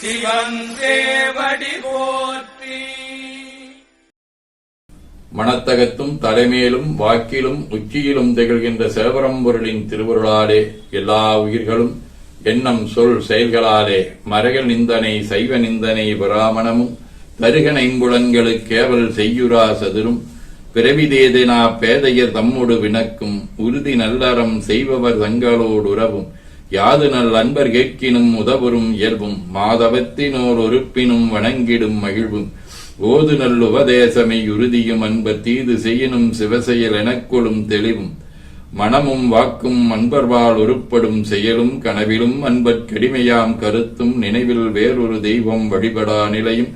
சிவன் போற்றி. மனத்தகத்தும் தலைமையிலும் வாக்கிலும் உச்சியிலும் திகழ்கின்ற சிவபரம்பொருளின் திருவருளாலே எல்லா உயிர்களும் எண்ணம் சொல் செயல்களாலே மரகல் நிந்தனை சைவ நிந்தனை பிராமணமும் தருகன் கேவல் செய்யுரா சதுரும். பிறவிதேதனா பேதையர் தம்மோடு வினக்கும் உறுதி நல்லறம் செய்பவர் தங்களோடு உறவும். யாது நல் அன்பர் கேட்கினும் உதவரும் இயல்பும் மாதவத்தினோர் உறுப்பினும் வணங்கிடும் மகிழ்வும். ஓது நல் உபதேசமை உறுதியும் அன்பர் தீது செய்யினும் சிவசெயல் எனக்கொள்ளும் தெளிவும். மனமும் வாக்கும் அன்பர்வால் உருப்படும் செயலும் கனவிலும் அன்பர் கடிமையாம் கருத்தும் நினைவில் வேறொரு தெய்வம் வழிபடா நிலையும்.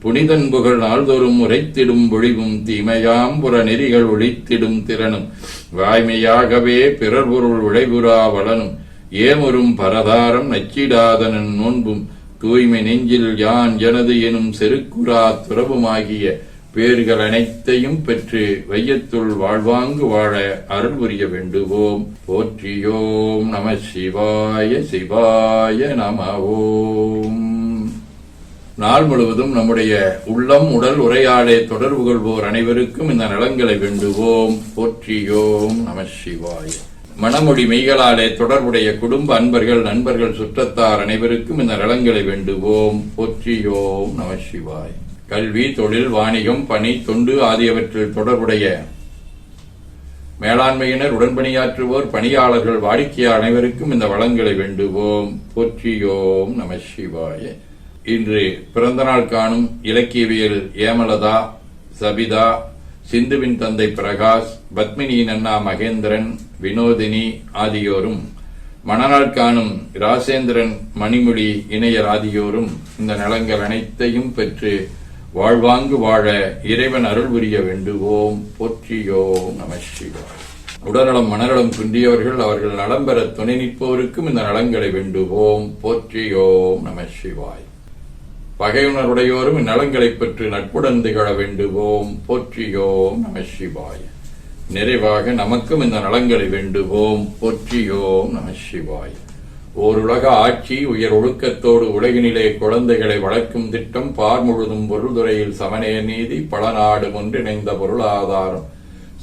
புனிதன் புகழ் நாள்தோறும் உரைத்திடும் ஒழிவும் தீமையாம் புற நெறிகள் ஒழித்திடும் திறனும். வாய்மையாகவே பிறர் பொருள் உழைபுறா வளனும். ஏமொரும் பரதாரம் நச்சிடாதனன் நோன்பும் தூய்மை நெஞ்சில் யான் எனது எனும் செருக்குரா துறவுமாகிய பேர்கள் அனைத்தையும் பெற்று வையத்துள் வாழ்வாங்கு வாழ அருள் புரிய வேண்டுவோம். போற்றியோம் நம சிவாய சிவாய நம ஓம் நாள் முழுவதும் நம்முடைய உள்ளம் உடல் உரையாடே தொடர்பு கொள்வோர் அனைவருக்கும் இந்த நலங்களை வேண்டுவோம். போற்றியோம் நம சிவாய. மனமொழி மெய்களாலே தொடர்புடைய குடும்ப அன்பர்கள் நண்பர்கள் சுற்றத்தார் அனைவருக்கும் இந்த நலங்களை வேண்டுவோம். போற்றியோம் நம சிவாய். கல்வி தொழில் வாணிகம் பணி தொண்டு ஆகியவற்றில் தொடர்புடைய மேலாண்மையினர் உடன்பணியாற்றுவோர் பணியாளர்கள் வாடிக்கையாளர் அனைவருக்கும் இந்த வளங்களை வேண்டுவோம். போற்றியோம் நம சிவாய. இன்று பிறந்தநாள் காணும் இலக்கியவியல் ஏமலதா சபிதா சிந்துவின் தந்தை பிரகாஷ் பத்மினியின் அண்ணா மகேந்திரன் வினோதினி ஆகியோரும் மணநாள் காணும் ராசேந்திரன் மணிமொழி இணையர் ஆகியோரும் இந்த நலங்கள் அனைத்தையும் பெற்று வாழ்வாங்கு வாழ இறைவன் அருள் புரிய வேண்டுவோம். போற்றியோம் நம சிவாய். உடல்நலம் மனநலம் குன்றியவர்கள் அவர்கள் நலம் பெற துணை நிற்போருக்கும் இந்த நலங்களை வேண்டுவோம். போற்றியோம் நம சிவாய். பகையுணருடையோரும் இந்நலங்களைப் பெற்று நட்புடன் திகழ வேண்டுவோம். போற்றியோம் நம சிவாய. நிறைவாக நமக்கும் இந்த நலங்களை வேண்டுவோம். போற்றியோம் நம சிவாய. ஓருலக ஆட்சி உயர் ஒழுக்கத்தோடு உலகினிலே குழந்தைகளை வளர்க்கும் திட்டம் பார் முழுதும் பொருள்துறையில் சமநேய நீதி பல நாடு ஒன்றிணைந்த பொருளாதாரம்.